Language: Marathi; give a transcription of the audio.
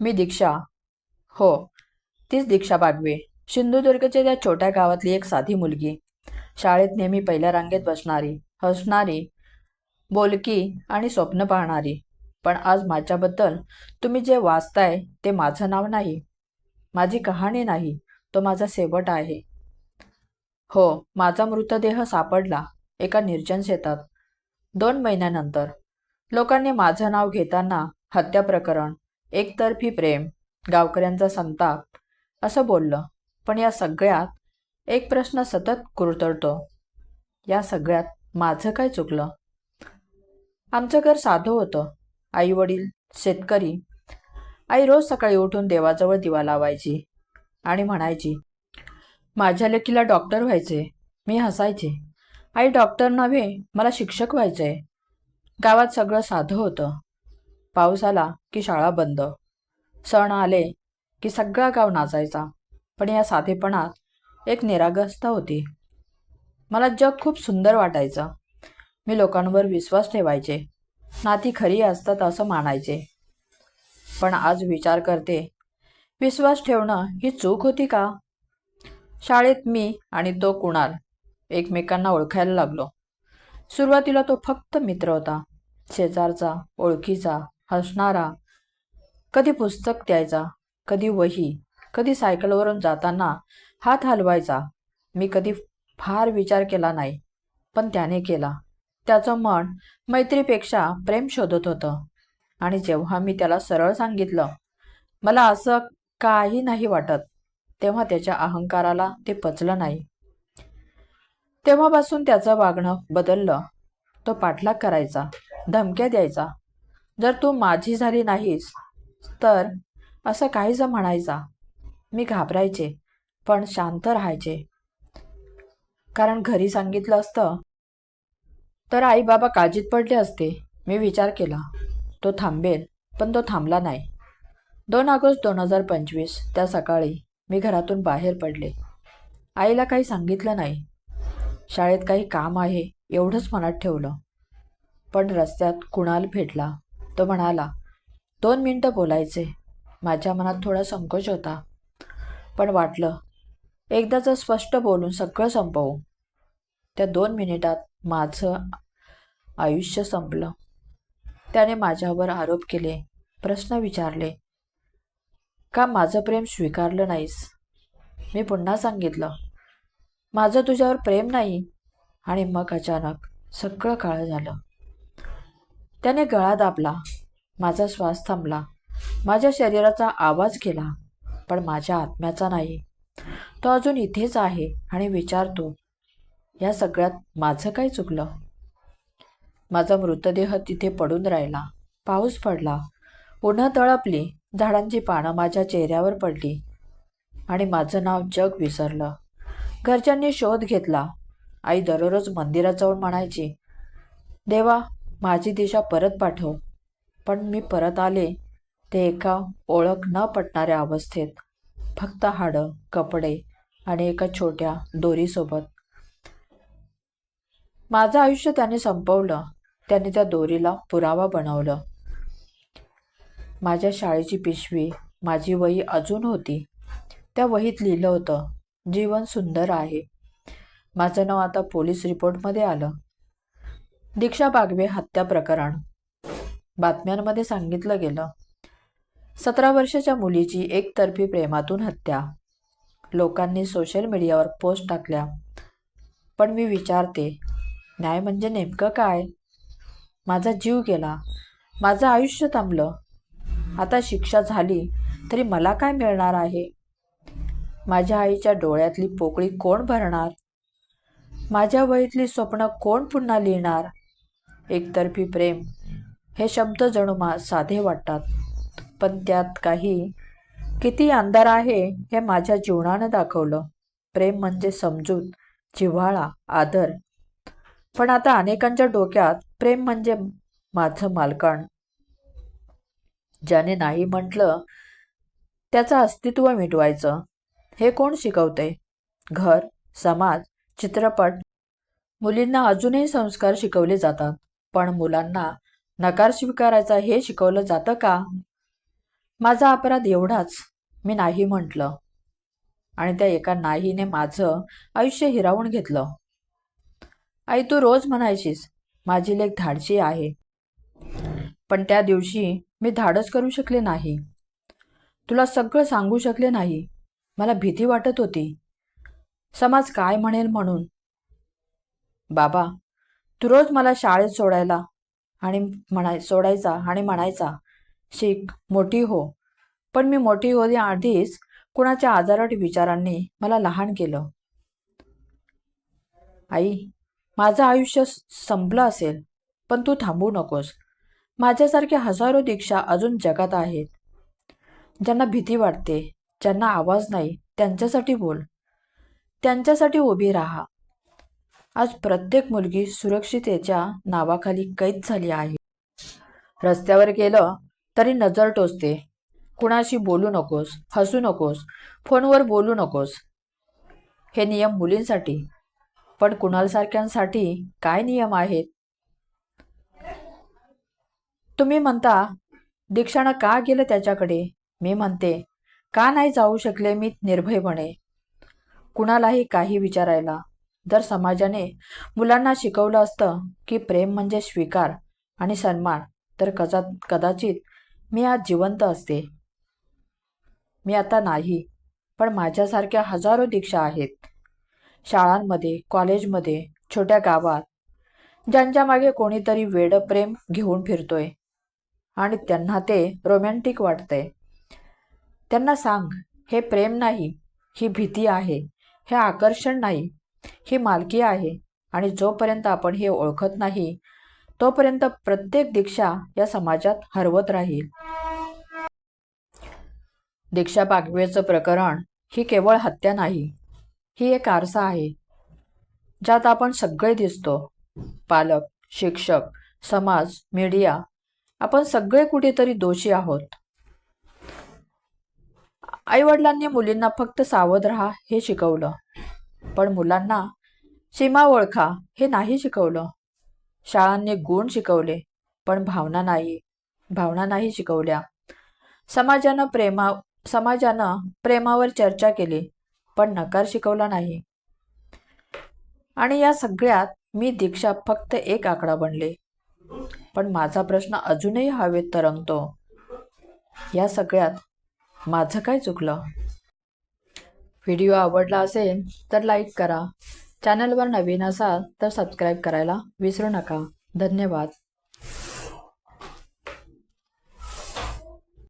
मी दीक्षा. हो तीच दीक्षा बागवे सिंधुदुर्गच्या त्या छोट्या गावातली एक साधी मुलगी. शाळेत नेहमी पहिल्या रांगेत बसणारी हसणारी बोलकी आणि स्वप्न पाहणारी. पण आज माझ्याबद्दल तुम्ही जे वाचताय ते माझं नाव नाही. माझी कहाणी नाही तो माझा शेवट आहे. हो माझा मृतदेह सापडला एका निर्जन शेतात. दोन महिन्यानंतर. लोकांनी माझं नाव घेताना हत्या प्रकरण एकतर्फी प्रेम गावकऱ्यांचा संताप असं बोललं. पण या सगळ्यात एक प्रश्न सतत कुरतडतो. या सगळ्यात माझं काय चुकलं? आमचं घर साधं होतं. आई वडील शेतकरी. आई रोज सकाळी उठून देवाजवळ दिवा लावायची आणि म्हणायची माझ्या लेकीला डॉक्टर व्हायचे मी हसायचे. आई डॉक्टर नव्हे मला शिक्षक व्हायचे गावात सगळं साधं होतं. पाऊस आला की शाळा बंद. सण आले की सगळा गाव नाचायचा. पण या साधेपणात एक निरागसता होती. मला जग खूप सुंदर वाटायचं. मी लोकांवर विश्वास ठेवायचे. नाती खरी असतात असं मानायचे. पण आज विचार करते विश्वास ठेवणं ही चूक होती का? शाळेत मी आणि तो कुणाल एकमेकांना ओळखायला लागलो. सुरुवातीला तो फक्त मित्र होता. शेजारचा ओळखीचा हसणारा. कधी पुस्तक द्यायचा कधी वही कधी सायकलवरून जाताना हात हलवायचा. मी कधी फार विचार केला नाही पण त्याने केला. त्याचं मन मैत्रीपेक्षा प्रेम शोधत होतं. आणि जेव्हा मी त्याला सरळ सांगितलं मला असं काही नाही वाटत तेव्हा त्याच्या अहंकाराला ते पचलं नाही. तेव्हापासून त्याचं वागणं बदललं. तो पाठलाग करायचा धमक्या द्यायचा जर तू माझी झाली नाहीस तर असं काहीच म्हणायचा. मी घाबरायचे पण शांत राहायचे. कारण घरी सांगितलं असतं तर आई बाबा काळजीत पडले असते. मी विचार केला तो थांबेल पण तो थांबला नाही. दोन ऑगस्ट दोन हजार पंचवीस त्या सकाळी मी घरातून बाहेर पडले. आईला काही सांगितलं नाही. शाळेत काही काम आहे एवढंच मनात ठेवलं. पण रस्त्यात कुणाल भेटला. तो म्हणाला दोन मिनटं बोलायचे. माझ्या मनात थोडा संकोच होता. पण वाटलं एकदाचं स्पष्ट बोलून सगळं संपवू. त्या दोन मिनिटात माझं आयुष्य संपलं. त्याने माझ्यावर आरोप केले प्रश्न विचारले का माझं प्रेम स्वीकारलं नाहीस? मी पुन्हा सांगितलं माझं तुझ्यावर प्रेम नाही. आणि मग अचानक सगळं काळं झालं. त्याने गळा दाबला. माझा श्वास थांबला. माझ्या शरीराचा आवाज केला पण माझ्या आत्म्याचा नाही. तो अजून इथेच आहे आणि विचारतो या सगळ्यात माझं काय चुकलं? माझा मृतदेह तिथे पडून राहिला. पाऊस पडला. पुन्हा तळपली. झाडांची पानं माझ्या चेहऱ्यावर पडली आणि माझं नाव जग विसरलं. घरच्यांनी शोध घेतला. आई दररोज मंदिरात जाऊन म्हणायची देवा माझी दिशा परत पाठव. पण मी परत आले ते एका ओळख न पटणाऱ्या अवस्थेत. फक्त हाडं कपडे आणि एका छोट्या दोरीसोबत. माझं आयुष्य त्याने संपवलं. त्याने त्या दोरीला पुरावा बनवलं. माझ्या शाळेची पिशवी माझी वही अजून होती. त्या वहीत लिहिलं होतं जीवन सुंदर आहे. माझं नाव आता पोलीस रिपोर्टमध्ये आलं. दीक्षा बागवे हत्या प्रकरण. बातम्यांमध्ये सांगितलं गेलं. सतरा वर्षाच्या मुलीची एकतर्फी प्रेमातून हत्या. लोकांनी सोशल मीडियावर पोस्ट टाकल्या. पण मी विचारते न्याय म्हणजे नेमकं काय? माझा जीव गेला. माझं आयुष्य थांबलं. आता शिक्षा झाली तरी मला काय मिळणार आहे? माझ्या आईच्या डोळ्यातली पोकळी कोण भरणार? माझ्या वहीतली स्वप्न कोण पुन्हा लिहिणार? एकतर्फी प्रेम. हे शब्द जणू मा साधे वाटतात. पण त्यात काही किती अंधार आहे हे माझ्या जीवनानं दाखवलं. प्रेम म्हणजे समजूत जिव्हाळा आदर. पण आता अनेकांच्या डोक्यात प्रेम म्हणजे माझं मालकण. ज्याने नाही म्हटलं त्याचं अस्तित्व मिटवायचं. हे कोण शिकवते? घर समाज चित्रपट. मुलींना अजूनही संस्कार शिकवले जातात. पण मुलांना नकार स्वीकारायचा हे शिकवलं जातं का? माझा अपराध एवढाच मी नाही म्हटलं. आणि त्या एका नाहीने माझं आयुष्य हिरावून घेतलं. आई तू रोज म्हणायचीस माझी लेख धाडशी आहे. पण त्या दिवशी मी धाडस करू शकले नाही. तुला सगळं सांगू शकले नाही. मला भीती वाटत होती. समाज काय म्हणेल म्हणून? बाबा तू रोज मला शाळेत सोडायला आणि म्हणाय सोडायचा आणि म्हणायचा शिक मोठी हो. पण मी मोठी होण्याआधीच कुणाच्या आजारट विचारांनी मला लहान केलं. आई माझं आयुष्य स- संपलं असेल पण तू थांबू नकोस. माझ्यासारख्या हजारो दीक्षा अजून जगात आहेत. ज्यांना भीती वाटते ज्यांना आवाज नाही त्यांच्यासाठी बोल. त्यांच्यासाठी उभी राहा. आज प्रत्येक मुलगी सुरक्षितेच्या नावाखाली कैद झाली आहे. रस्त्यावर गेलं तरी नजर टोचते. कुणाशी बोलू नकोस हसू नकोस फोनवर बोलू नकोस. हे नियम मुलींसाठी पण कुणालसारख्यांसाठी काय नियम आहेत? तुम्ही म्हणता दीक्षानं का गेलं त्याच्याकडे? मी म्हणते का नाही जाऊ शकले मी निर्भयपणे? कुणालाही काही विचारायला जर समाजाने मुलांना शिकवलं असतं की प्रेम म्हणजे स्वीकार आणि सन्मान तर कदा कदाचित मी आज जिवंत असते. मी आता नाही पण माझ्यासारख्या हजारो दीक्षा आहेत. शाळांमध्ये कॉलेजमध्ये छोट्या गावात ज्यांच्या मागे कोणीतरी वेड प्रेम घेऊन फिरतोय आणि त्यांना ते रोमॅन्टिक वाटतंय. त्यांना सांग हे प्रेम नाही ही भीती आहे हे आकर्षण नाही ही मालकी आहे आणि जोपर्यंत आपण हे ओळखत नाही तोपर्यंत प्रत्येक दीक्षा या समाजात हरवत राहील. दीक्षा पागवेचं प्रकरण ही केवळ हत्या नाही ही एक आरसा आहे ज्यात आपण सगळे दिसतो. पालक शिक्षक समाज मीडिया आपण सगळे कुठेतरी दोषी आहोत. आईवडिलांनी मुलींना फक्त सावध राहा हे शिकवलं. पण मुलांना सीमा ओळखा हे नाही शिकवलं. शाळांनी गुण शिकवले पण भावना नाही भावना नाही शिकवल्या. समाजानं प्रेमा समाजानं प्रेमावर चर्चा केली पण नकार शिकवला नाही. आणि या सगळ्यात मी दीक्षा फक्त एक आकडा बनले. पण माझा प्रश्न अजूनही हवेत तरंगतो. या सगळ्यात माझं काय चुकलं? व्हिडिओ आवडला असेल तर लाईक करा. चॅनलवर नवीन असाल तर सबस्क्राईब करायला विसरू नका. धन्यवाद.